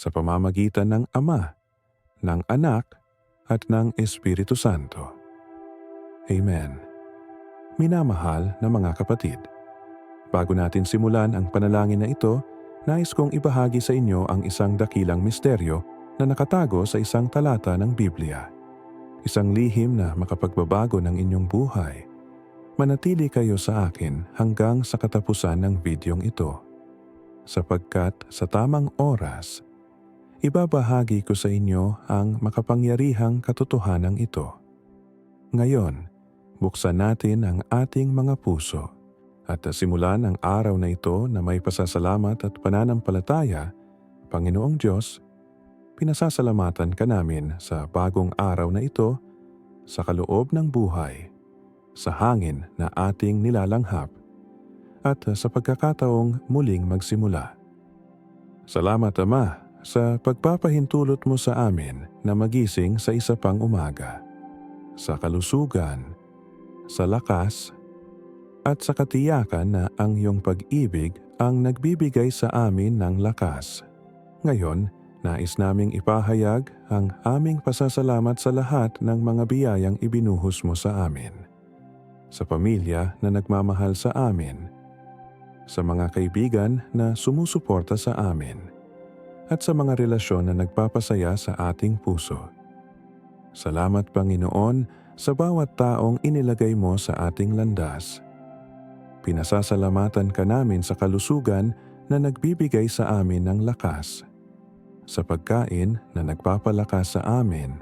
sa pamamagitan ng Ama, ng Anak, at ng Espiritu Santo. Amen. Minamahal na mga kapatid, bago natin simulan ang panalangin na ito, nais kong ibahagi sa inyo ang isang dakilang misteryo na nakatago sa isang talata ng Biblia. Isang lihim na makapagbabago ng inyong buhay. Manatili kayo sa akin hanggang sa katapusan ng videong ito. Sapagkat sa tamang oras, ibabahagi ko sa inyo ang makapangyarihang katotohanan ito. Ngayon, buksan natin ang ating mga puso at simulan ang araw na ito na may pasasalamat at pananampalataya, Panginoong Diyos, pinasasalamatan ka namin sa bagong araw na ito, sa kaloob ng buhay, sa hangin na ating nilalanghap, at sa pagkakataong muling magsimula. Salamat Ama sa pagpapahintulot mo sa amin na magising sa isa pang umaga, sa kalusugan, sa lakas, at sa katiyakan na ang iyong pag-ibig ang nagbibigay sa amin ng lakas. Ngayon, nais naming ipahayag ang aming pasasalamat sa lahat ng mga biyayang ibinuhos mo sa amin. Sa pamilya na nagmamahal sa amin, sa mga kaibigan na sumusuporta sa amin, at sa mga relasyon na nagpapasaya sa ating puso. Salamat Panginoon sa bawat taong inilagay mo sa ating landas. Pinasasalamatan ka namin sa kalusugan na nagbibigay sa amin ng lakas, sa pagkain na nagpapalakas sa amin,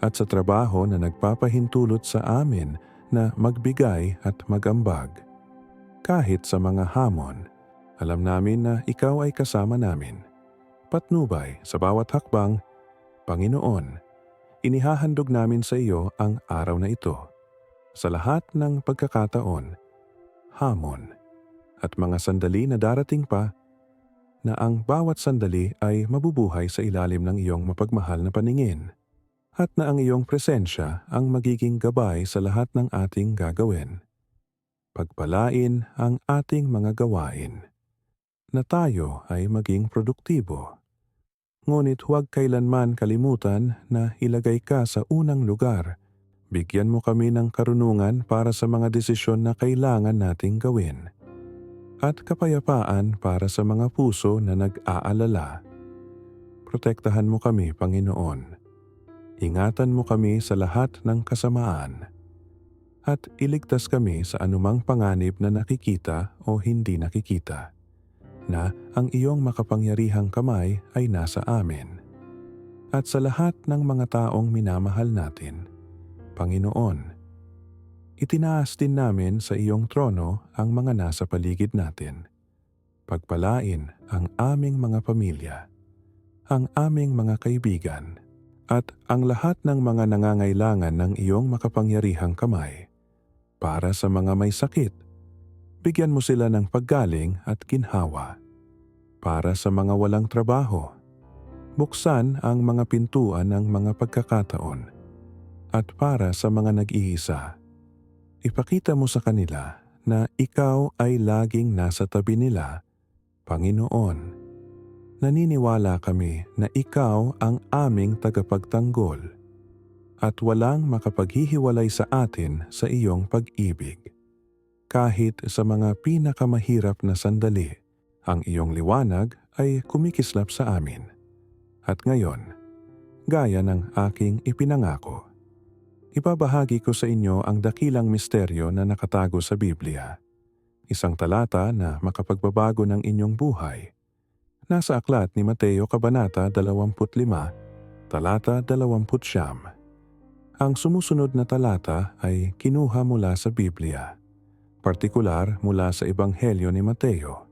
at sa trabaho na nagpapahintulot sa amin na magbigay at magambag. Kahit sa mga hamon, alam namin na ikaw ay kasama namin patnubay sa bawat hakbang, Panginoon, inihahandog namin sa iyo ang araw na ito. Sa lahat ng pagkakataon, hamon, at mga sandali na darating pa, na ang bawat sandali ay mabubuhay sa ilalim ng iyong mapagmahal na paningin, at na ang iyong presensya ang magiging gabay sa lahat ng ating gagawin. Pagpalain ang ating mga gawain na tayo ay maging produktibo. Ngunit huwag kailanman kalimutan na ilagay ka sa unang lugar. Bigyan mo kami ng karunungan para sa mga desisyon na kailangan nating gawin. At kapayapaan para sa mga puso na nag-aalala. Protektahan mo kami, Panginoon. Ingatan mo kami sa lahat ng kasamaan. At iligtas kami sa anumang panganib na nakikita o hindi nakikita na ang iyong makapangyarihang kamay ay nasa amin. At sa lahat ng mga taong minamahal natin, Panginoon, itinaas din namin sa iyong trono ang mga nasa paligid natin. Pagpalain ang aming mga pamilya, ang aming mga kaibigan, at ang lahat ng mga nangangailangan ng iyong makapangyarihang kamay. Para sa mga may sakit, bigyan mo sila ng paggaling at ginhawa. Para sa mga walang trabaho, buksan ang mga pintuan ng mga pagkakataon. At para sa mga nag-iisa, ipakita mo sa kanila na ikaw ay laging nasa tabi nila, Panginoon. Naniniwala kami na ikaw ang aming tagapagtanggol at walang makapaghihiwalay sa atin sa iyong pag-ibig kahit sa mga pinakamahirap na sandali, ang iyong liwanag ay kumikislap sa amin. At ngayon, gaya ng aking ipinangako, ibabahagi ko sa inyo ang dakilang misteryo na nakatago sa Biblia. Isang talata na makapagbabago ng inyong buhay. Nasa aklat ni Mateo Kabanata 25, talata 20 Ang sumusunod na talata ay kinuha mula sa Biblia partikular mula sa Ebanghelyo ni Mateo.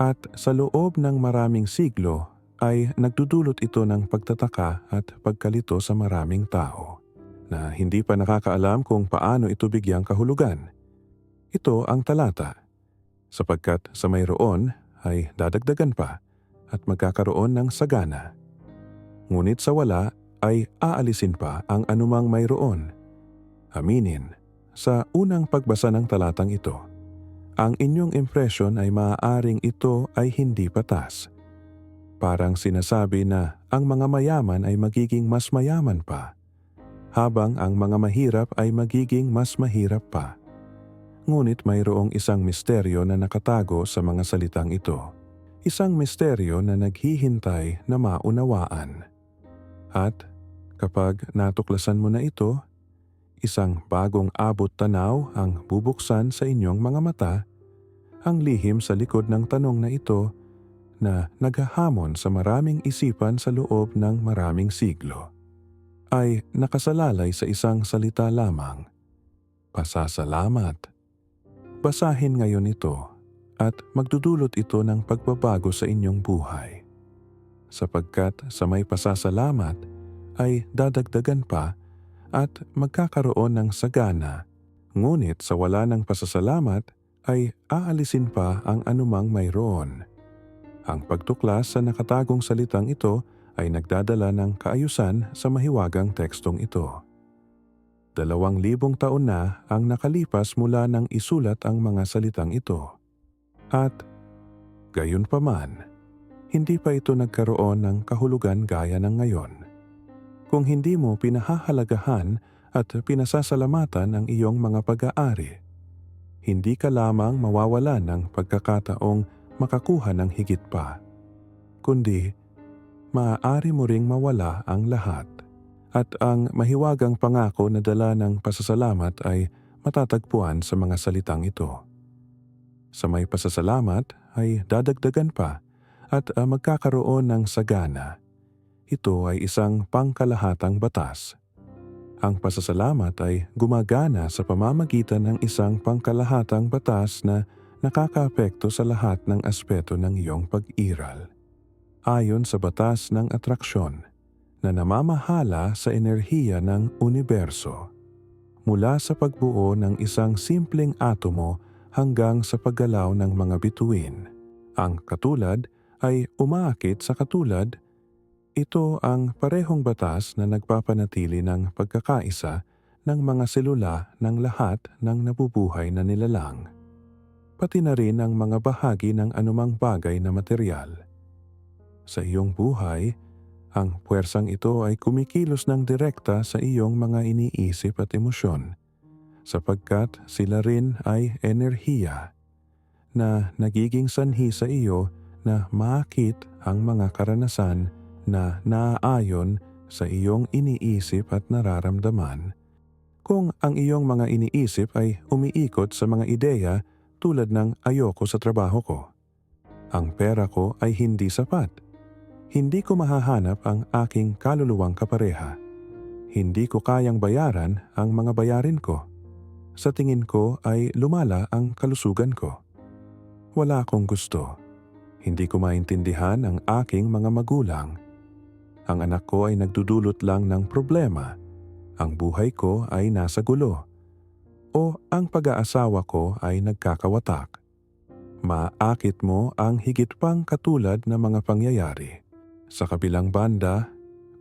At sa loob ng maraming siglo ay nagdudulot ito ng pagtataka at pagkalito sa maraming tao na hindi pa nakakaalam kung paano ito bigyang kahulugan. Ito ang talata, sapagkat sa mayroon ay dadagdagan pa at magkakaroon ng sagana. Ngunit sa wala ay aalisin pa ang anumang mayroon. Aminin sa unang pagbasa ng talatang ito, ang inyong impresyon ay maaaring ito ay hindi patas. Parang sinasabi na ang mga mayaman ay magiging mas mayaman pa, habang ang mga mahirap ay magiging mas mahirap pa. Ngunit mayroong isang misteryo na nakatago sa mga salitang ito. Isang misteryo na naghihintay na maunawaan. At kapag natuklasan mo na ito, isang bagong abot tanaw ang bubuksan sa inyong mga mata, ang lihim sa likod ng tanong na ito na naghahamon sa maraming isipan sa loob ng maraming siglo ay nakasalalay sa isang salita lamang. Pasasalamat. Basahin ngayon ito at magdudulot ito ng pagbabago sa inyong buhay. Sapagkat sa may pasasalamat ay dadagdagan pa at magkakaroon ng sagana, ngunit sa wala ng pasasalamat ay aalisin pa ang anumang mayroon. Ang pagtuklas sa nakatagong salitang ito ay nagdadala ng kaayusan sa mahiwagang tekstong ito. Dalawang libong taon na ang nakalipas mula nang isulat ang mga salitang ito. At, gayon pa man, hindi pa ito nagkaroon ng kahulugan gaya ng ngayon. Kung hindi mo pinahahalagahan at pinasasalamatan ang iyong mga pag-aari, hindi ka lamang mawawala ng pagkakataong makakuha ng higit pa, kundi maaari mo ring mawala ang lahat at ang mahiwagang pangako na dala ng pasasalamat ay matatagpuan sa mga salitang ito. Sa may pasasalamat ay dadagdagan pa at uh, magkakaroon ng sagana. Ito ay isang pangkalahatang batas. Ang pasasalamat ay gumagana sa pamamagitan ng isang pangkalahatang batas na nakakaapekto sa lahat ng aspeto ng iyong pag-iral. Ayon sa batas ng atraksyon na namamahala sa enerhiya ng universo. Mula sa pagbuo ng isang simpleng atomo hanggang sa paggalaw ng mga bituin. Ang katulad ay umaakit sa katulad. Ito ang parehong batas na nagpapanatili ng pagkakaisa ng mga selula ng lahat ng nabubuhay na nilalang pati na rin ang mga bahagi ng anumang bagay na material. Sa iyong buhay, ang puwersang ito ay kumikilos ng direkta sa iyong mga iniisip at emosyon sapagkat sila rin ay enerhiya na nagiging sanhi sa iyo na maakit ang mga karanasan na naaayon sa iyong iniisip at nararamdaman. Kung ang iyong mga iniisip ay umiikot sa mga ideya tulad ng ayoko sa trabaho ko. Ang pera ko ay hindi sapat. Hindi ko mahahanap ang aking kaluluwang kapareha. Hindi ko kayang bayaran ang mga bayarin ko. Sa tingin ko ay lumala ang kalusugan ko. Wala akong gusto. Hindi ko maintindihan ang aking mga magulang. Ang anak ko ay nagdudulot lang ng problema. Ang buhay ko ay nasa gulo o ang pag-aasawa ko ay nagkakawatak. Maakit mo ang higit pang katulad na mga pangyayari. Sa kabilang banda,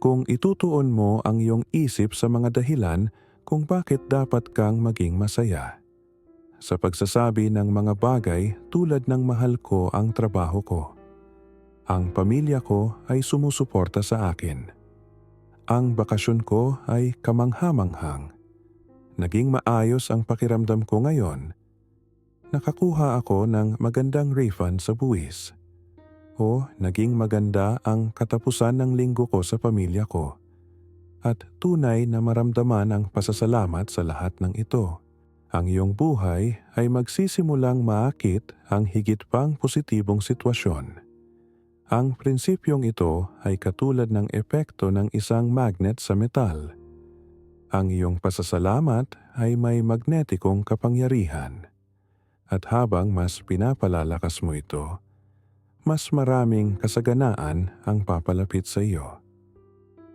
kung itutuon mo ang iyong isip sa mga dahilan kung bakit dapat kang maging masaya. Sa pagsasabi ng mga bagay tulad ng mahal ko ang trabaho ko. Ang pamilya ko ay sumusuporta sa akin. Ang bakasyon ko ay kamanghamanghang Naging maayos ang pakiramdam ko ngayon. Nakakuha ako ng magandang refund sa buwis. O naging maganda ang katapusan ng linggo ko sa pamilya ko. At tunay na maramdaman ang pasasalamat sa lahat ng ito. Ang iyong buhay ay magsisimulang maakit ang higit pang positibong sitwasyon. Ang prinsipyong ito ay katulad ng epekto ng isang magnet sa metal ang iyong pasasalamat ay may magnetikong kapangyarihan. At habang mas pinapalalakas mo ito, mas maraming kasaganaan ang papalapit sa iyo.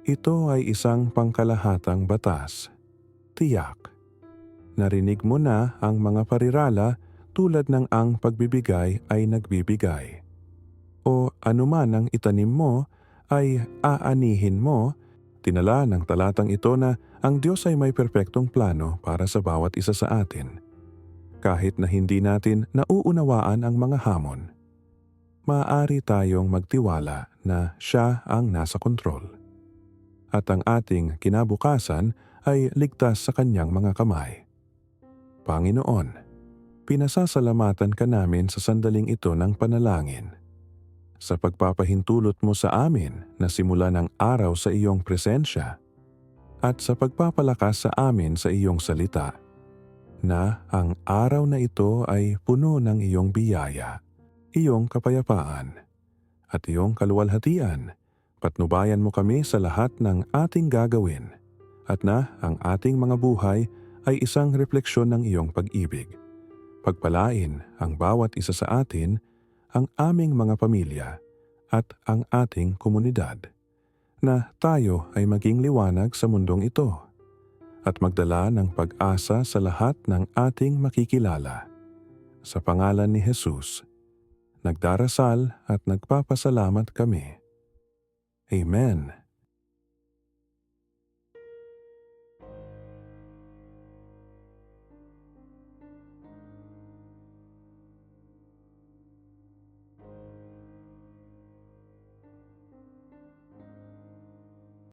Ito ay isang pangkalahatang batas. Tiyak. Narinig mo na ang mga parirala tulad ng ang pagbibigay ay nagbibigay. O anuman ang itanim mo ay aanihin mo Tinala ng talatang ito na ang Diyos ay may perpektong plano para sa bawat isa sa atin. Kahit na hindi natin nauunawaan ang mga hamon, maaari tayong magtiwala na siya ang nasa kontrol. At ang ating kinabukasan ay ligtas sa kanyang mga kamay. Panginoon, pinasasalamatan ka namin sa sandaling ito ng panalangin. Sa pagpapahintulot mo sa amin na simula ng araw sa iyong presensya at sa pagpapalakas sa amin sa iyong salita na ang araw na ito ay puno ng iyong biyaya, iyong kapayapaan at iyong kaluwalhatian. Patnubayan mo kami sa lahat ng ating gagawin at na ang ating mga buhay ay isang refleksyon ng iyong pag-ibig. Pagpalain ang bawat isa sa atin, ang aming mga pamilya at ang ating komunidad na tayo ay maging liwanag sa mundong ito at magdala ng pag-asa sa lahat ng ating makikilala. Sa pangalan ni Jesus, nagdarasal at nagpapasalamat kami. Amen.